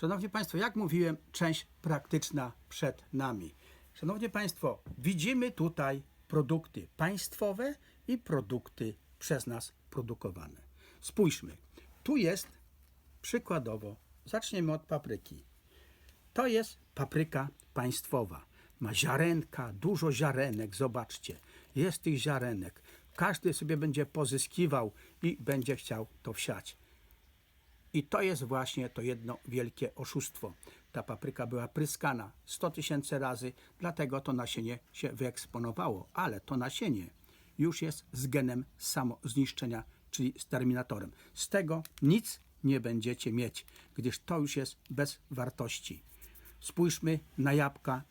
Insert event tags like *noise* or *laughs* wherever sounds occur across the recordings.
Szanowni Państwo, jak mówiłem, część praktyczna przed nami. Szanowni Państwo, widzimy tutaj produkty państwowe i produkty przez nas produkowane. Spójrzmy, tu jest przykładowo, zaczniemy od papryki. To jest papryka państwowa. Ma ziarenka, dużo ziarenek, zobaczcie. Jest tych ziarenek. Każdy sobie będzie pozyskiwał i będzie chciał to wsiać. I to jest właśnie to jedno wielkie oszustwo. Ta papryka była pryskana 100 tysięcy razy, dlatego to nasienie się wyeksponowało. Ale to nasienie już jest z genem samozniszczenia, czyli z terminatorem. Z tego nic nie będziecie mieć, gdyż to już jest bez wartości. Spójrzmy na jabłka.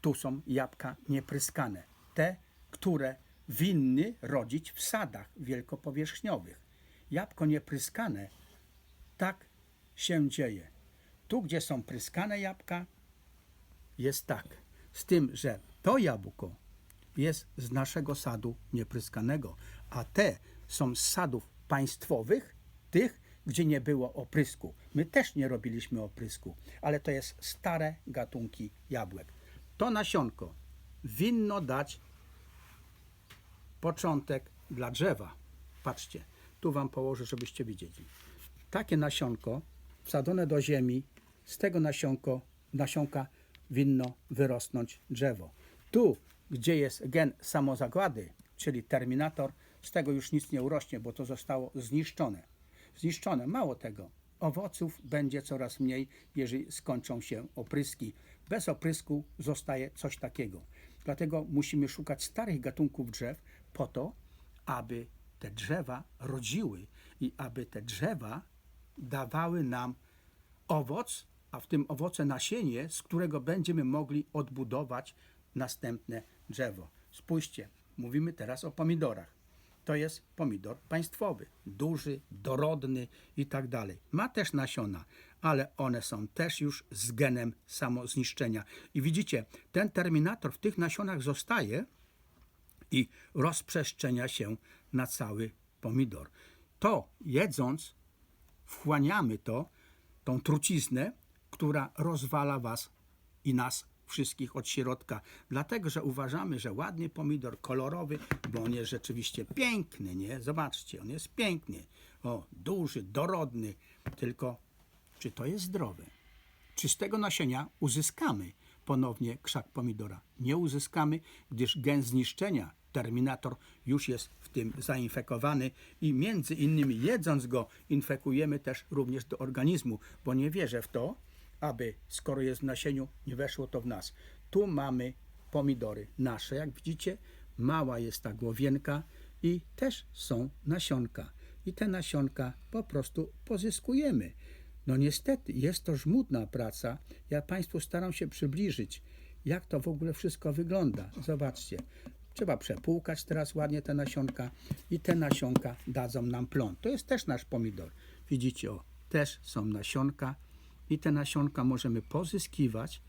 Tu są jabłka niepryskane. Te, które winny rodzić w sadach wielkopowierzchniowych. Jabłko niepryskane tak się dzieje. Tu, gdzie są pryskane jabłka, jest tak. Z tym, że to jabłko jest z naszego sadu niepryskanego, a te są z sadów państwowych, tych, gdzie nie było oprysku. My też nie robiliśmy oprysku, ale to jest stare gatunki jabłek. To nasionko winno dać początek dla drzewa. Patrzcie, tu wam położę, żebyście widzieli. Takie nasionko wsadzone do ziemi, z tego nasionko, nasionka winno wyrosnąć drzewo. Tu, gdzie jest gen samozagłady, czyli terminator, z tego już nic nie urośnie, bo to zostało zniszczone. Zniszczone. Mało tego, owoców będzie coraz mniej, jeżeli skończą się opryski. Bez oprysku zostaje coś takiego. Dlatego musimy szukać starych gatunków drzew po to, aby te drzewa rodziły i aby te drzewa dawały nam owoc, a w tym owoce nasienie, z którego będziemy mogli odbudować następne drzewo. Spójrzcie, mówimy teraz o pomidorach. To jest pomidor państwowy, duży, dorodny i tak dalej. Ma też nasiona, ale one są też już z genem samozniszczenia. I widzicie, ten terminator w tych nasionach zostaje i rozprzestrzenia się na cały pomidor. To jedząc, wchłaniamy to, tą truciznę, która rozwala was i nas wszystkich od środka. Dlatego, że uważamy, że ładny pomidor, kolorowy, bo on jest rzeczywiście piękny, nie? Zobaczcie, on jest piękny. O, duży, dorodny. Tylko, czy to jest zdrowe? Czy z tego nasienia uzyskamy ponownie krzak pomidora? Nie uzyskamy, gdyż gen zniszczenia, terminator już jest w tym zainfekowany i między innymi jedząc go infekujemy też również do organizmu, bo nie wierzę w to, aby skoro jest w nasieniu, nie weszło to w nas. Tu mamy pomidory nasze, jak widzicie, mała jest ta głowienka i też są nasionka. I te nasionka po prostu pozyskujemy. No niestety, jest to żmudna praca. Ja Państwu staram się przybliżyć, jak to w ogóle wszystko wygląda. Zobaczcie, trzeba przepłukać teraz ładnie te nasionka i te nasionka dadzą nam plon. To jest też nasz pomidor. Widzicie, o, też są nasionka i te nasionka możemy pozyskiwać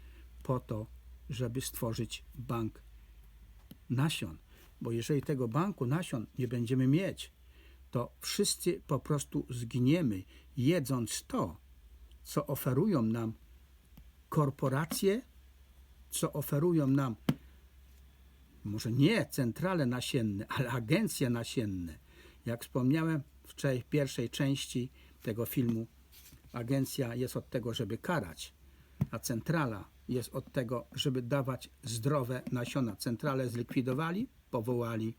po to, żeby stworzyć bank nasion. Bo jeżeli tego banku nasion nie będziemy mieć, to wszyscy po prostu zginiemy, jedząc to, co oferują nam korporacje, co oferują nam może nie centrale nasienne, *laughs* ale agencje nasienne. Jak wspomniałem w pierwszej części tego filmu, agencja jest od tego, żeby karać, a centrala jest od tego, żeby dawać zdrowe nasiona. Centrale zlikwidowali, powołali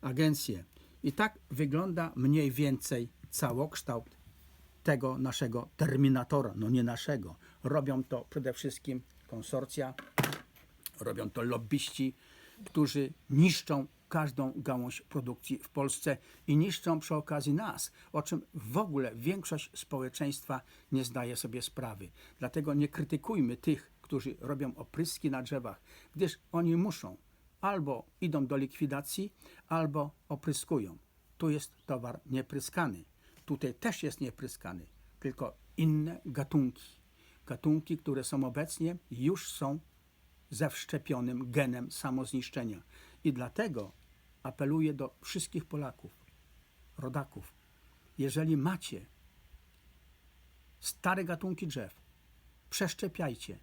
agencję. I tak wygląda mniej więcej całokształt tego naszego terminatora, no nie naszego. Robią to przede wszystkim konsorcja, robią to lobbyści, którzy niszczą każdą gałąź produkcji w Polsce i niszczą przy okazji nas, o czym w ogóle większość społeczeństwa nie zdaje sobie sprawy. Dlatego nie krytykujmy tych, którzy robią opryski na drzewach, gdyż oni muszą albo idą do likwidacji, albo opryskują. Tu jest towar niepryskany. Tutaj też jest niepryskany, tylko inne gatunki. Gatunki, które są obecnie, już są ze wszczepionym genem samozniszczenia. I dlatego apeluję do wszystkich Polaków, rodaków, jeżeli macie stare gatunki drzew. Przeszczepiajcie,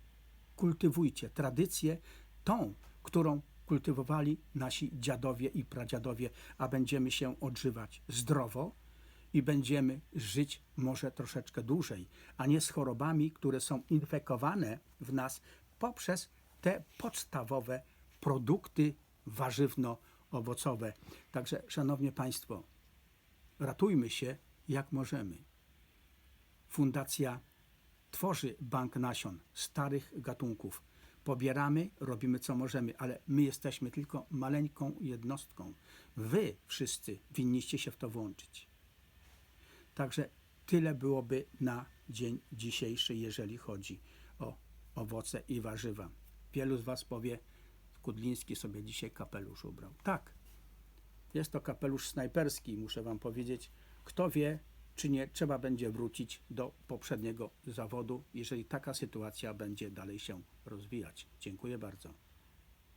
kultywujcie tradycję tą, którą kultywowali nasi dziadowie i pradziadowie, a będziemy się odżywać zdrowo i będziemy żyć może troszeczkę dłużej, a nie z chorobami, które są infekowane w nas poprzez te podstawowe produkty warzywno-owocowe. Także, szanowni Państwo, ratujmy się jak możemy. Fundacja tworzy bank nasion starych gatunków. Pobieramy, robimy co możemy, ale my jesteśmy tylko maleńką jednostką. Wy wszyscy winniście się w to włączyć. Także tyle byłoby na dzień dzisiejszy, jeżeli chodzi o owoce i warzywa. Wielu z Was powie, Kudliński sobie dzisiaj kapelusz ubrał. Tak, jest to kapelusz snajperski, muszę Wam powiedzieć. Kto wie, czy nie trzeba będzie wrócić do poprzedniego zawodu, jeżeli taka sytuacja będzie dalej się rozwijać. Dziękuję bardzo.